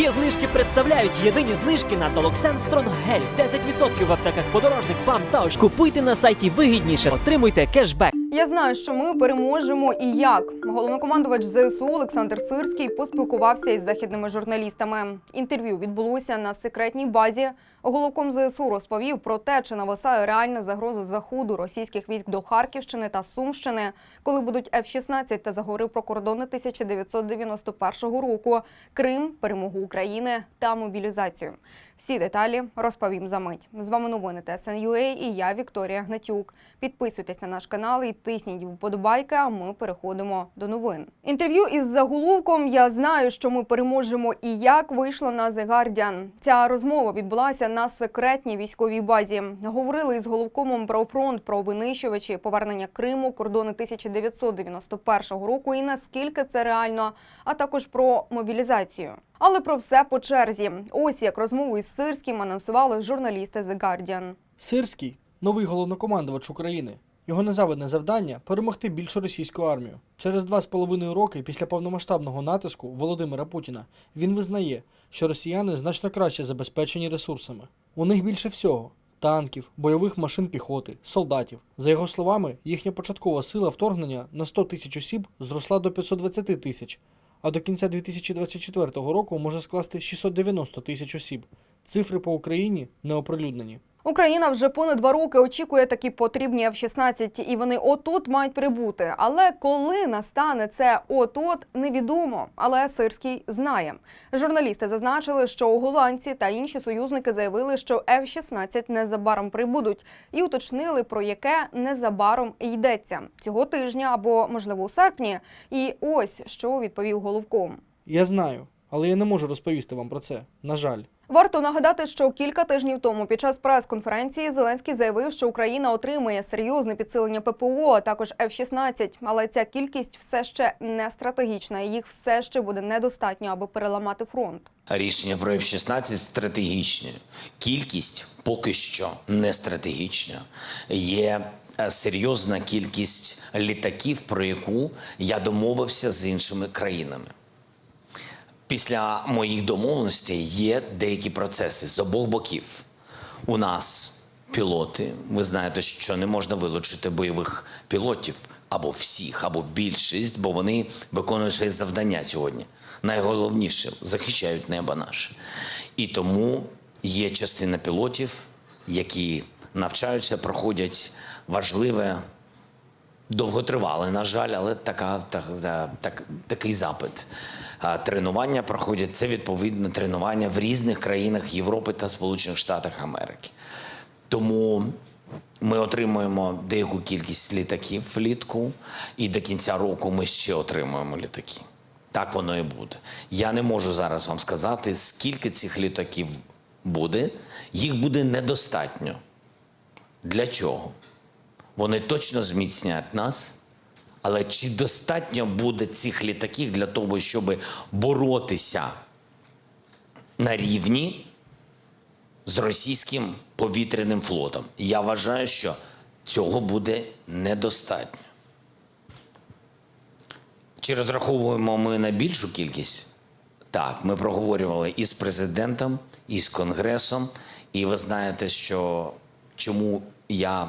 Є знижки представляють єдині знижки на Толоксен Стронг Гель. 10% в аптеках подорожник, ПАМ та ось. Купуйте на сайті вигідніше, отримуйте кешбек. Я знаю, що ми переможемо і як. Головнокомандувач ЗСУ Олександр Сирський поспілкувався із західними журналістами. Інтерв'ю відбулося на секретній базі. Головком ЗСУ розповів про те, чи нависає реальна загроза заходу російських військ до Харківщини та Сумщини, коли будуть F-16 та заговорив про кордони 1991 року, Крим, перемогу України та мобілізацію. Всі деталі розповім за мить. З вами новини ТСНЮА і я Вікторія Гнатюк. Підписуйтесь на наш канал і тисніть вподобайки. А ми переходимо до новин. Інтерв'ю із заголовком Я знаю, що ми переможемо і як вийшло на The Guardian. Ця розмова відбулася на секретній військовій базі. Говорили із головкомом про фронт, про винищувачі, повернення Криму, кордони 1991 року і наскільки це реально, а також про мобілізацію. Але про все по черзі. Ось як розмову із Сирським анонсували журналісти The Guardian. Сирський новий головнокомандувач України. Його незавидне завдання перемогти більшу російську армію. Через два з половиною роки після повномасштабного натиску Володимира Путіна він визнає, що росіяни значно краще забезпечені ресурсами. У них більше всього танків, бойових машин піхоти, солдатів. За його словами, їхня початкова сила вторгнення на 100 тисяч осіб зросла до 520 тисяч, а до кінця 2024 року може скласти 690 тисяч осіб. Цифри по Україні не оприлюднені. Україна вже понад два роки очікує такі потрібні F-16, і вони от-от мають прибути. Але коли настане це от-от, невідомо. Але Сирський знає. Журналісти зазначили, що голландці та інші союзники заявили, що F-16 незабаром прибудуть, і уточнили про яке незабаром йдеться цього тижня або можливо у серпні. І ось що відповів головком. Я знаю, але я не можу розповісти вам про це. На жаль. Варто нагадати, що кілька тижнів тому під час прес-конференції Зеленський заявив, що Україна отримає серйозне підсилення ППО, а також F-16, але ця кількість все ще не стратегічна, і їх все ще буде недостатньо, аби переламати фронт. Рішення про F-16 стратегічні. Кількість поки що не стратегічна. Є е, серйозна кількість літаків, про яку я домовився з іншими країнами. Після моїх домовленостей є деякі процеси з обох боків. У нас пілоти. Ви знаєте, що не можна вилучити бойових пілотів або всіх, або більшість, бо вони виконують свої завдання сьогодні. Найголовніше захищають небо наше. І тому є частина пілотів, які навчаються, проходять важливе довготривале, на жаль, але така, так, так, такий запит. Тренування проходять це відповідно тренування в різних країнах Європи та Сполучених Штатах Америки. Тому ми отримуємо деяку кількість літаків влітку, і до кінця року ми ще отримуємо літаки. Так воно і буде. Я не можу зараз вам сказати, скільки цих літаків буде. Їх буде недостатньо. Для чого? Вони точно зміцнять нас. Але чи достатньо буде цих літаків для того, щоб боротися на рівні з російським повітряним флотом? Я вважаю, що цього буде недостатньо. Чи розраховуємо ми на більшу кількість? Так, ми проговорювали і з президентом, і з конгресом. І ви знаєте, що чому я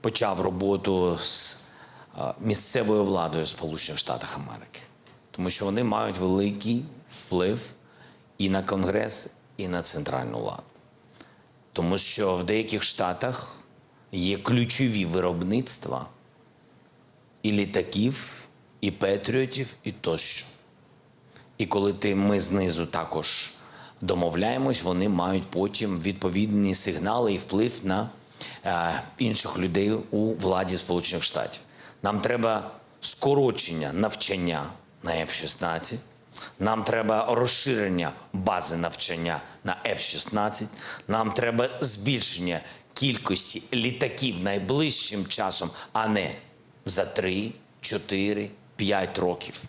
почав роботу з місцевою владою Сполучених Штатів Америки, тому що вони мають великий вплив і на Конгрес, і на центральну владу. Тому що в деяких штатах є ключові виробництва і літаків, і патріотів, і тощо. І коли ти, ми знизу також домовляємось, вони мають потім відповідні сигнали і вплив на інших людей у владі Сполучених Штатів. Нам треба скорочення навчання на F-16. Нам треба розширення бази навчання на F-16. Нам треба збільшення кількості літаків найближчим часом, а не за 3, 4, 5 років.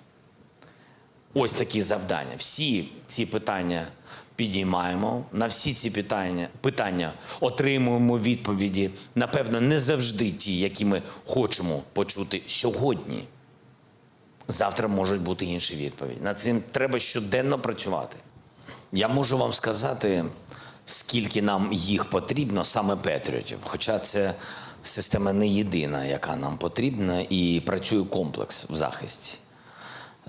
Ось такі завдання. Всі ці питання підіймаємо. На всі ці питання, питання отримуємо відповіді. Напевно, не завжди ті, які ми хочемо почути сьогодні. Завтра можуть бути інші відповіді. Над цим треба щоденно працювати. Я можу вам сказати, скільки нам їх потрібно, саме Петріотів. Хоча це система не єдина, яка нам потрібна, і працює комплекс в захисті.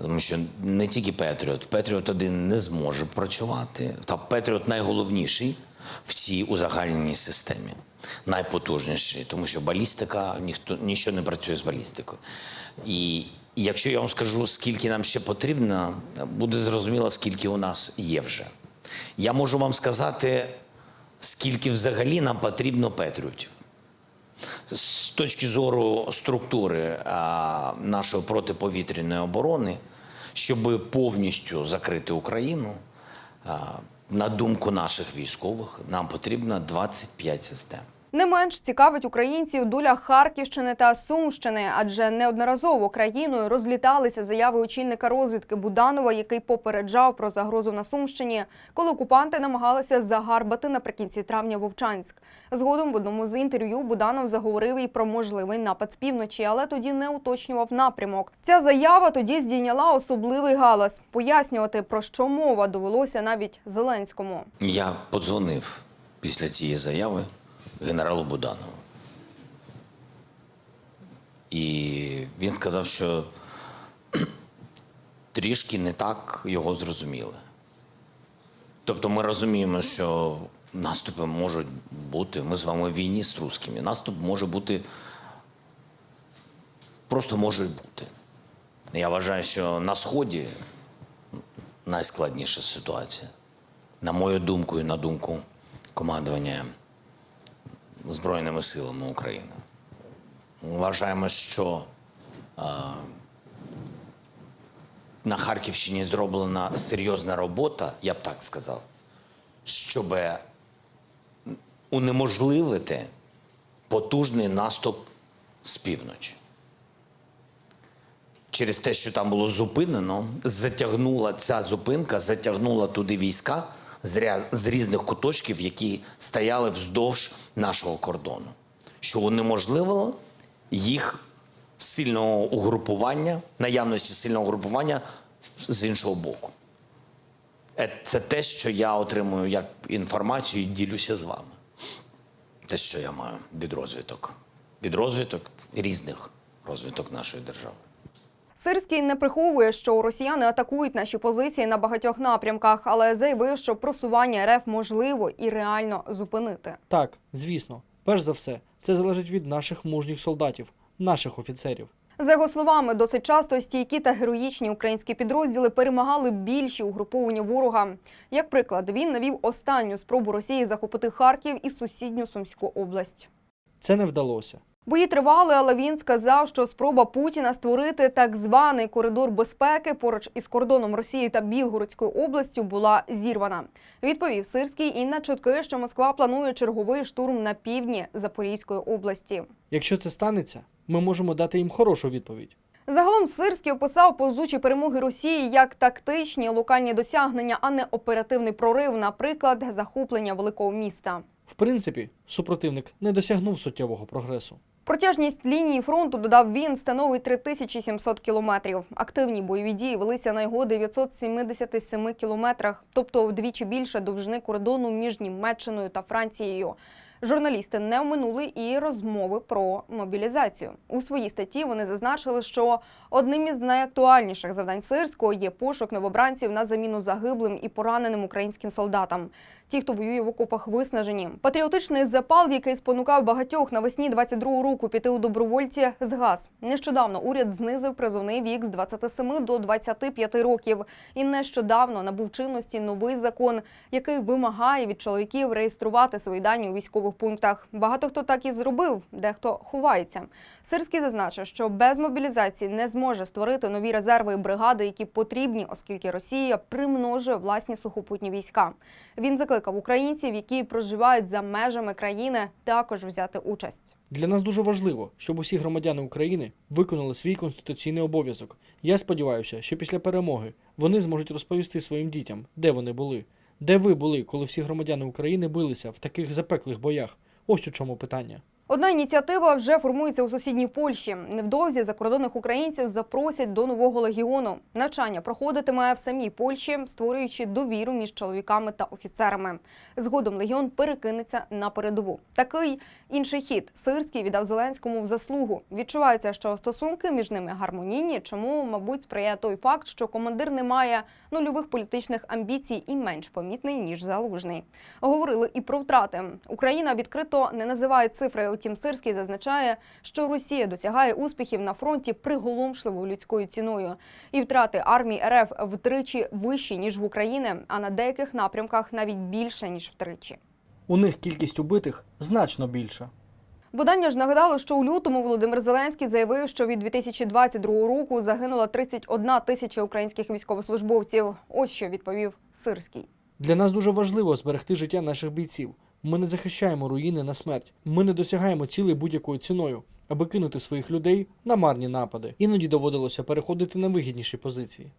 Тому що не тільки Петріот, Петріот один не зможе працювати. Та Петріот найголовніший в цій узагальненій системі, найпотужніший, тому що балістика ніхто нічого не працює з балістикою. І, якщо я вам скажу, скільки нам ще потрібно, буде зрозуміло, скільки у нас є вже. Я можу вам сказати, скільки взагалі нам потрібно Петріотів. З точки зору структури а, нашої протиповітряної оборони, щоб повністю закрити Україну, а, на думку наших військових, нам потрібно 25 систем. Не менш цікавить українців доля Харківщини та Сумщини, адже неодноразово країною розліталися заяви очільника розвідки Буданова, який попереджав про загрозу на Сумщині, коли окупанти намагалися загарбати наприкінці травня Вовчанськ. Згодом в одному з інтерв'ю Буданов заговорив і про можливий напад з півночі, але тоді не уточнював напрямок. Ця заява тоді здійняла особливий галас. Пояснювати про що мова довелося навіть Зеленському. Я подзвонив після цієї заяви генералу Буданову. І він сказав, що трішки не так його зрозуміли. Тобто ми розуміємо, що наступи можуть бути. Ми з вами в війні з русскими. Наступ може бути. Просто може бути. Я вважаю, що на Сході найскладніша ситуація. На мою думку і на думку командування Збройними силами України. Вважаємо, що а, на Харківщині зроблена серйозна робота, я б так сказав, щоб унеможливити потужний наступ з півночі. Через те, що там було зупинено, затягнула ця зупинка, затягнула туди війська з, різних куточків, які стояли вздовж нашого кордону, що унеможливило їх сильного угрупування, наявності сильного угрупування з іншого боку. Е, Це те, що я отримую як інформацію і ділюся з вами. Те, що я маю від розвиток. Від розвиток різних розвиток нашої держави. Сирський не приховує, що росіяни атакують наші позиції на багатьох напрямках, але заявив, що просування РФ можливо і реально зупинити. Так, звісно, перш за все, це залежить від наших мужніх солдатів, наших офіцерів. За його словами, досить часто стійкі та героїчні українські підрозділи перемагали більші угруповання ворога. Як приклад, він навів останню спробу Росії захопити Харків і сусідню Сумську область. Це не вдалося. Бої тривали, але він сказав, що спроба Путіна створити так званий коридор безпеки поруч із кордоном Росії та Білгородською областю була зірвана. Відповів Сирський і на чутки, що Москва планує черговий штурм на півдні Запорізької області. Якщо це станеться, ми можемо дати їм хорошу відповідь. Загалом Сирський описав повзучі перемоги Росії як тактичні локальні досягнення, а не оперативний прорив, наприклад, захоплення великого міста. В принципі, супротивник не досягнув суттєвого прогресу. Протяжність лінії фронту, додав він, становить 3700 кілометрів. Активні бойові дії велися на його 977 кілометрах, тобто вдвічі більше довжини кордону між Німеччиною та Францією. Журналісти не оминули і розмови про мобілізацію. У своїй статті вони зазначили, що одним із найактуальніших завдань Сирського є пошук новобранців на заміну загиблим і пораненим українським солдатам. Ті, хто воює в окопах, виснажені. Патріотичний запал, який спонукав багатьох навесні 22-го року піти у добровольці, згас. Нещодавно уряд знизив призовний вік з 27 до 25 років. І нещодавно набув чинності новий закон, який вимагає від чоловіків реєструвати свої дані у військових пунктах. Багато хто так і зробив, дехто ховається. Сирський зазначив, що без мобілізації не зможе створити нові резерви і бригади, які потрібні, оскільки Росія примножує власні сухопутні війська. Він закликав українців, які проживають за межами країни, також взяти участь. Для нас дуже важливо, щоб усі громадяни України виконали свій конституційний обов'язок. Я сподіваюся, що після перемоги вони зможуть розповісти своїм дітям, де вони були, де ви були, коли всі громадяни України билися в таких запеклих боях. Ось у чому питання. Одна ініціатива вже формується у сусідній Польщі. Невдовзі закордонних українців запросять до нового легіону. Навчання проходитиме в самій Польщі, створюючи довіру між чоловіками та офіцерами. Згодом легіон перекинеться на передову. Такий інший хід Сирський віддав Зеленському в заслугу. Відчувається, що стосунки між ними гармонійні, чому, мабуть, сприяє той факт, що командир не має нульових політичних амбіцій і менш помітний ніж залужний. Говорили і про втрати. Україна відкрито не називає цифри. Утім, Сирський зазначає, що Росія досягає успіхів на фронті приголомшливою людською ціною, і втрати армії РФ втричі вищі ніж в Україні, а на деяких напрямках навіть більше ніж втричі. У них кількість убитих значно більша. Видання ж нагадало, що у лютому Володимир Зеленський заявив, що від 2022 року загинула 31 тисяча українських військовослужбовців. Ось що відповів Сирський. Для нас дуже важливо зберегти життя наших бійців. Ми не захищаємо руїни на смерть. Ми не досягаємо цілей будь-якою ціною, аби кинути своїх людей на марні напади. Іноді доводилося переходити на вигідніші позиції.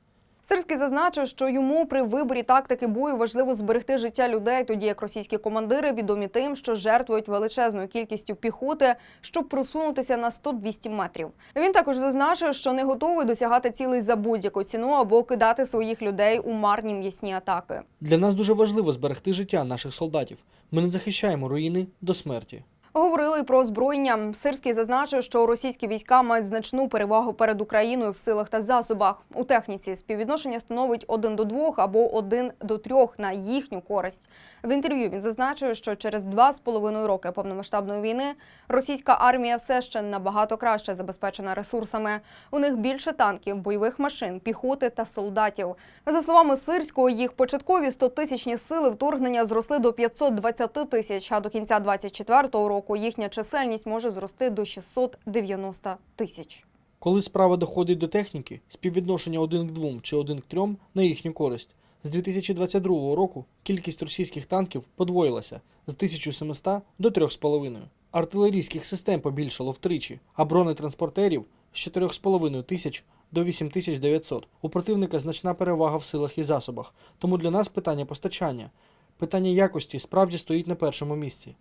Сирський зазначив, що йому при виборі тактики бою важливо зберегти життя людей, тоді як російські командири відомі тим, що жертвують величезною кількістю піхоти, щоб просунутися на 100-200 метрів. Він також зазначив, що не готовий досягати цілей за будь-яку ціну або кидати своїх людей у марні м'ясні атаки. Для нас дуже важливо зберегти життя наших солдатів. Ми не захищаємо руїни до смерті. Говорили про озброєння. Сирський зазначив, що російські війська мають значну перевагу перед Україною в силах та засобах. У техніці співвідношення становить 1 до 2 або 1 до 3 на їхню користь. В інтерв'ю він зазначив, що через два з половиною роки повномасштабної війни російська армія все ще набагато краще забезпечена ресурсами. У них більше танків, бойових машин, піхоти та солдатів. За словами Сирського, їх початкові 100-тисячні сили вторгнення зросли до 520 тисяч, а до кінця 24-го року їхня чисельність може зрости до 690 тисяч. Коли справа доходить до техніки, співвідношення 1 к 2 чи 1 к 3 на їхню користь. З 2022 року кількість російських танків подвоїлася з 1700 до 3,5. Артилерійських систем побільшало втричі, а бронетранспортерів з 4,5 тисяч до 8900. У противника значна перевага в силах і засобах, тому для нас питання постачання, питання якості справді стоїть на першому місці.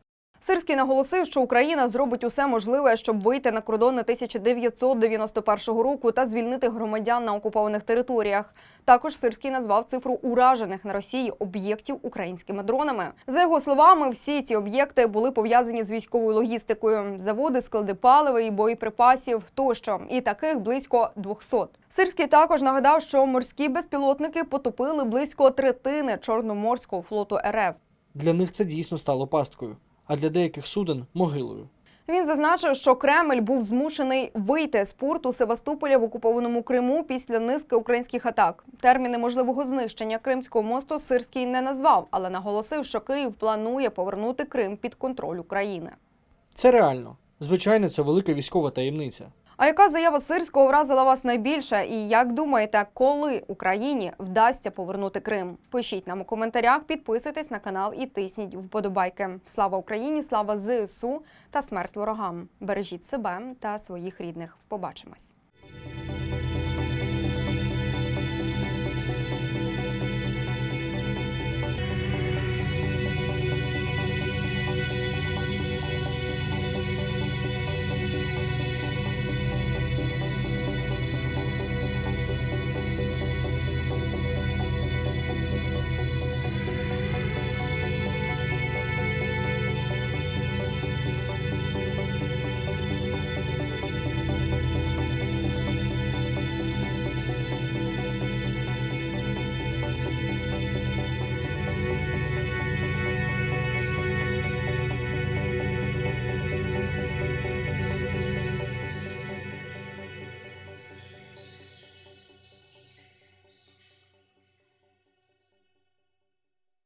Сирський наголосив, що Україна зробить усе можливе, щоб вийти на кордони 1991 року та звільнити громадян на окупованих територіях. Також Сирський назвав цифру уражених на Росії об'єктів українськими дронами. За його словами, всі ці об'єкти були пов'язані з військовою логістикою: заводи, склади палива і боєприпасів тощо, і таких близько 200. Сирський також нагадав, що морські безпілотники потопили близько третини Чорноморського флоту РФ. Для них це дійсно стало пасткою, а для деяких суден могилою. Він зазначив, що Кремль був змушений вийти з порту Севастополя в окупованому Криму після низки українських атак. Терміни можливого знищення Кримського мосту Сирський не назвав, але наголосив, що Київ планує повернути Крим під контроль України. Це реально. Звичайно, це велика військова таємниця. А яка заява Сирського вразила вас найбільше? І як думаєте, коли Україні вдасться повернути Крим? Пишіть нам у коментарях, підписуйтесь на канал і тисніть вподобайки. Слава Україні! Слава ЗСУ та смерть ворогам! Бережіть себе та своїх рідних. Побачимось.